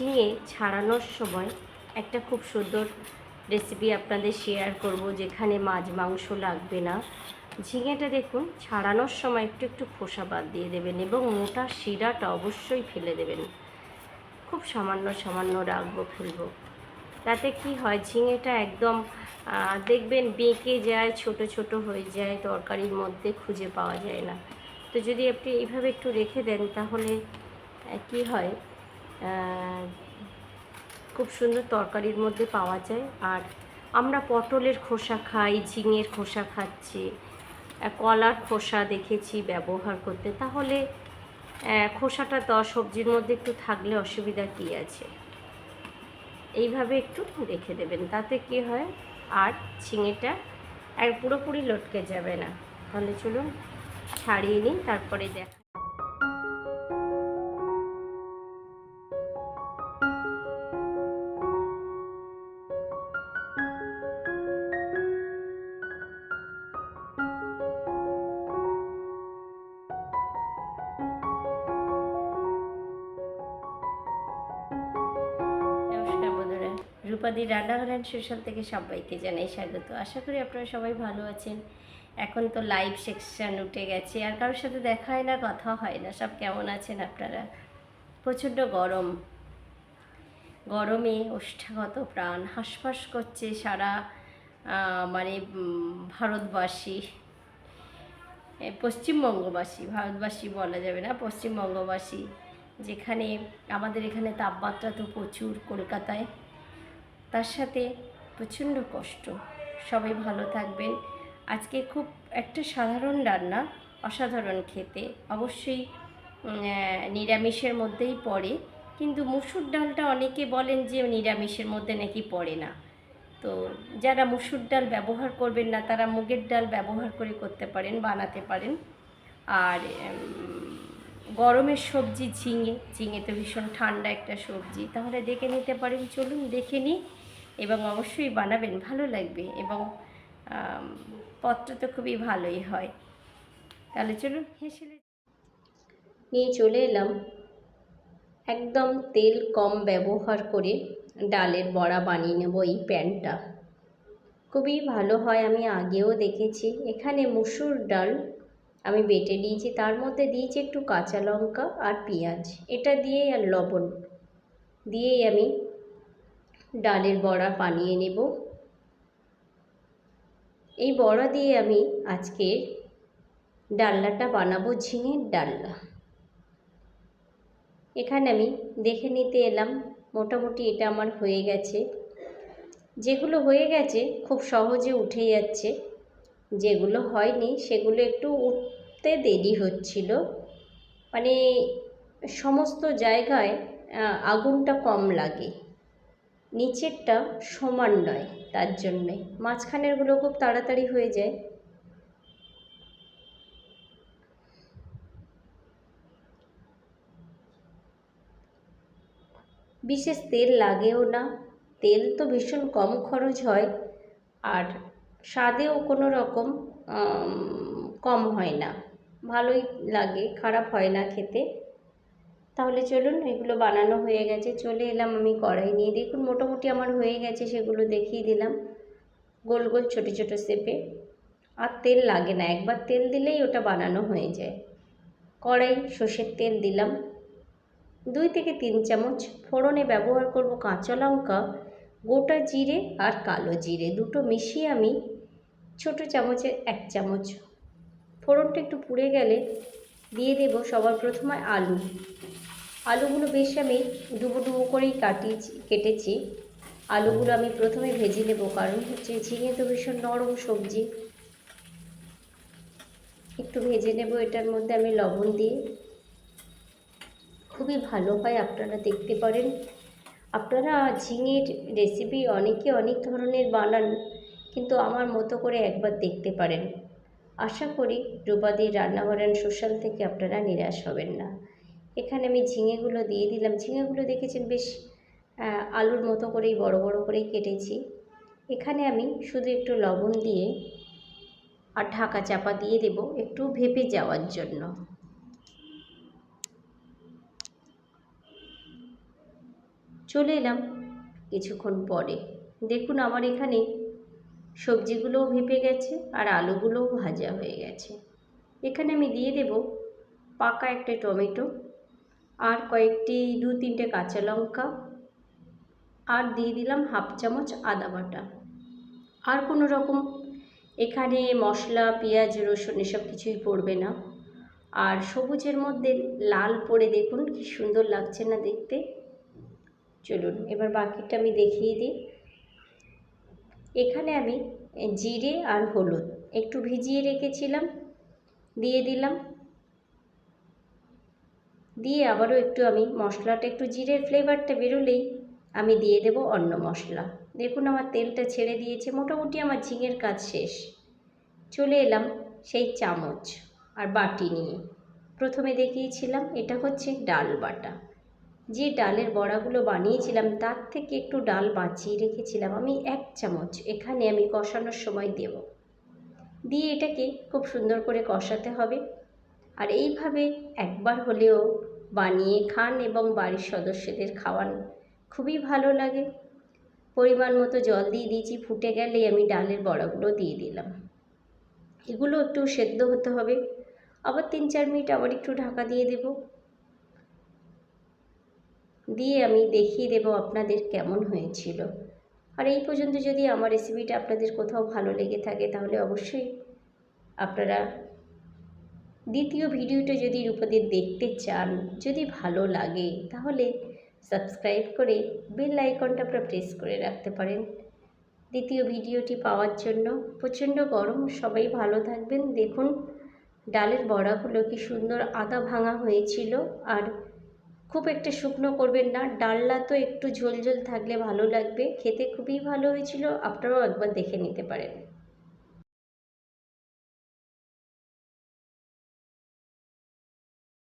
ঝিঙে ছাড়ানোর সময় একটা খুব সুন্দর রেসিপি আপনাদের শেয়ার করব, যেখানে মাছ মাংস লাগবে না। ঝিঙেটা দেখুন, ছাড়ানোর সময় একটু একটু খোসা বাদ দিয়ে দেবেন এবং মোটা শিরাটা অবশ্যই ফেলে দেবেন। খুব সামান্য সামান্য রাখব, ফেলব। তাতে কি হয়, ঝিঙেটা একদম দেখবেন বেঁকে যায়, ছোট ছোট হয়ে যায়, তরকারির মধ্যে খুঁজে পাওয়া যায় না। তো যদি আপনি এইভাবে একটু রেখে দেন, তাহলে কি হয় খুব সুন্দর তরকারির মধ্যে পাওয়া যায়। আর আমরা পটলের খোসা খাই, ঝিঙের খোসা খাচ্ছি কলার খোসা দেখেছি ব্যবহার করতে। তাহলে খোসাটা তো সবজির মধ্যে একটু থাকলে অসুবিধা কী আছে? এইভাবে একটু রেখে দেবেন। তাতে কি হয়, আর ঝিঙেটা আর পুরোপুরি লটকে যাবে না। তাহলে চলুন, ছাড়িয়ে নিন তারপরে দেখা রূপাদি রান্নাঘরান সোশ্যাল থেকে সবাইকে জানাই স্বাগত। আশা করি আপনারা সবাই ভালো আছেন। এখন তো লাইভ সেকশন উঠে গেছে, আর কারোর সাথে দেখা হয় না, কথা হয় না, সব কেমন আছেন আপনারা? প্রচণ্ড গরম। গরমে ওষ্ঠাগত প্রাণ, হাঁসফাঁস করছে সারা মানে ভারতবাসী। পশ্চিমবঙ্গবাসী, ভারতবাসী বলা যাবে না, পশ্চিমবঙ্গবাসী। যেখানে, আমাদের এখানে তাপমাত্রা তো প্রচুর কলকাতায়। তার সাথে প্রচণ্ড কষ্ট। সবাই ভালো থাকবেন। আজকে খুব একটা সাধারণ রান্না, অসাধারণ খেতে। অবশ্যই নিরামিষের মধ্যেই পড়ে। কিন্তু মুসুর ডালটা অনেকে বলেন যে নিরামিষের মধ্যে নাকি পড়ে না। তো যারা মুসুর ডাল ব্যবহার করবেন না, তারা মুগের ডাল ব্যবহার করে করতে পারেন, বানাতে পারেন। আর গরমের সবজি ঝিঙে। ঝিঙে তো ভীষণ ঠান্ডা একটা সবজি। তাহলে দেখে নিতে পারেন। চলুন দেখে নিই। এবং অবশ্যই বানাবেন, ভালো লাগবে এবং পত্র তো খুবই ভালোই হয়। তাহলে চলুন, হেসে নিয়ে চলে এলাম। একদম তেল কম ব্যবহার করে ডালের বড়া বানিয়ে নেব এই প্যানটা। খুবই ভালো হয়, আমি আগেও দেখেছি। এখানে মুসুর ডাল আমি বেটে নিয়েছি তার মধ্যে দিয়েছি একটু কাঁচা লঙ্কা আর পেঁয়াজ। এটা দিয়েই আর লবণ। দিয়েই আমি ডালের বড়া বানিয়ে নেব। এই বড়া দিয়ে আমি আজকে ডালনাটা বানাবো, ঝিঙের ডালনা এখানে আমি দেখে নিতে এলাম, মোটামুটি এটা আমার হয়ে গেছে। যেগুলো হয়ে গেছে খুব সহজে উঠে যাচ্ছে। যেগুলো হয়নি, সেগুলো একটু উঠতে দেরি হচ্ছিল। মানে সমস্ত জায়গায় আগুনটা কম লাগে। নিচেরটা সমান নয়, তার জন্যে। মাঝখানেরগুলো খুব তাড়াতাড়ি হয়ে যায়। বিশেষ তেল লাগেও না। তেল তো ভীষণ কম খরচ হয় আর স্বাদেও কোনো রকম কম হয় না। ভালোই লাগে, খারাপ হয় না খেতে। তাহলে চলুন এগুলো বানানো হয়ে গেছে। চলে এলাম আমি কড়াই নিয়ে। দেখুন, মোটামুটি আমার হয়ে গেছে, সেগুলো দেখিয়ে দিলাম। গোল গোল, ছোটো ছোটো শেপে। আর তেল লাগে না, একবার তেল দিলেই ওটা বানানো হয়ে যায়। কড়াই, সর্ষের তেল দিলাম। দুই থেকে তিন চামচ ফোড়নে ব্যবহার করব কাঁচা লঙ্কা, গোটা জিরে আর কালো জিরে। দুটো মিশিয়ে আমি ছোট চামচে এক চামচ। ফোড়নটা একটু পুড়ে গেলে দিয়ে দেব সবার প্রথমে আলু। আলুগুলো বেশ আমি ডুবো ডুবো করেই কাটিয়েছি, কেটেছি। আলুগুলো আমি প্রথমে ভেজে নেব, কারণ হচ্ছে ঝিঙে তো ভীষণ নরম সবজি। একটু ভেজে নেব এটার মধ্যে আমি লবণ দিয়ে। খুবই ভালো হয়, আপনারা দেখতে পারেন। আপনারা ঝিঙের রেসিপি অনেকে অনেক ধরনের বানান, কিন্তু আমার মতো করে একবার দেখতে পারেন। আশা করি রূপাদির রান্নাঘরান সোশ্যাল থেকে আপনারা নিরাশ হবেন না। এখানে আমি ঝিঙেগুলো দিয়ে দিলাম। ঝিঙেগুলো দেখেছেন বেশ আলুর মতো করেই, বড় বড় করেই কেটেছি। এখানে আমি শুধু একটু লবণ দিয়ে আর ঢাকা চাপা দিয়ে দেব একটু ভেপে যাওয়ার জন্য। চলে এলাম কিছুক্ষণ পরে। দেখুন আমার এখানে সবজিগুলোও ভেপে গেছে আর আলুগুলোও ভাজা হয়ে গেছে। এখানে আমি দিয়ে দেব পাকা একটা টমেটো আর কয়েকটি দু তিনটে কাঁচা লঙ্কা আর দিয়ে দিলাম হাফ চামচ আদা বাটা। আর কোনো রকম এখানে মশলা, পেঁয়াজ, রসুন এসব কিছুই পড়বে না। আর সবুজের মধ্যে লাল পড়ে দেখুন, কি সুন্দর লাগছে না দেখতে। চলুন, এবার বাকিটা আমি দেখিয়ে দিই। এখানে আমি জিরে আর হলুদ একটু ভিজিয়ে রেখেছিলাম, দিয়ে দিলাম। দিয়ে আবারও একটু আমি মশলাটা একটু জিরের ফ্লেভারটা বেরোলেই আমি দিয়ে দেব অন্য মশলা। দেখুন আমার তেলটা ছেড়ে দিয়েছে, মোটামুটি আমার ঝিঙের কাজ শেষ। চলে এলাম সেই চামচ আর বাটি নিয়ে। প্রথমে দেখিয়েছিলাম, এটা হচ্ছে ডাল বাটা। যে ডালের বড়াগুলো বানিয়েছিলাম, তার থেকে একটু ডাল বাঁচিয়ে রেখেছিলাম। আমি এক চামচ, এখানে আমি কষানোর সময় দেব। দিয়ে এটাকে খুব সুন্দর করে কষাতে হবে। আর এইভাবে একবার হলেও বানিয়ে খান এবং বাড়ির সদস্যদের খাওয়ান। খুবই ভালো লাগে। পরিমাণ মতো জল দিয়ে দিয়েছি, ফুটে গেলেই আমি ডালের বড়াগুলো দিয়ে দিলাম। এগুলো একটু সেদ্ধ হতে হবে। আবার তিন চার মিনিট আবার একটু ঢাকা দিয়ে দেব। দিয়ে আমি দেখিয়ে দেব আপনাদের কেমন হয়েছিল। আর এই পর্যন্ত যদি আমার রেসিপিটা আপনাদের কোথাও ভালো লেগে থাকে, তাহলে অবশ্যই আপনারা দ্বিতীয় ভিডিওটা যদি রূপদের দেখতে চান, যদি ভালো লাগে, তাহলে সাবস্ক্রাইব করে বেল আইকনটা আপনারা প্রেস করে রাখতে পারেন। দ্বিতীয় ভিডিওটি পাওয়ার জন্য প্রচণ্ড গরম, সবাই ভালো থাকবেন। দেখুন, ডালের বড়াগুলো কি সুন্দর আদা ভাঙা হয়েছিল, আর খুব একটা শুকনো করবেন না, ডালনা তো একটু ঝোল ঝোল থাকলে ভালো লাগবে। খেতে খুবই ভালো হয়েছিল, আপনারাও একবার দেখে নিতে পারেন।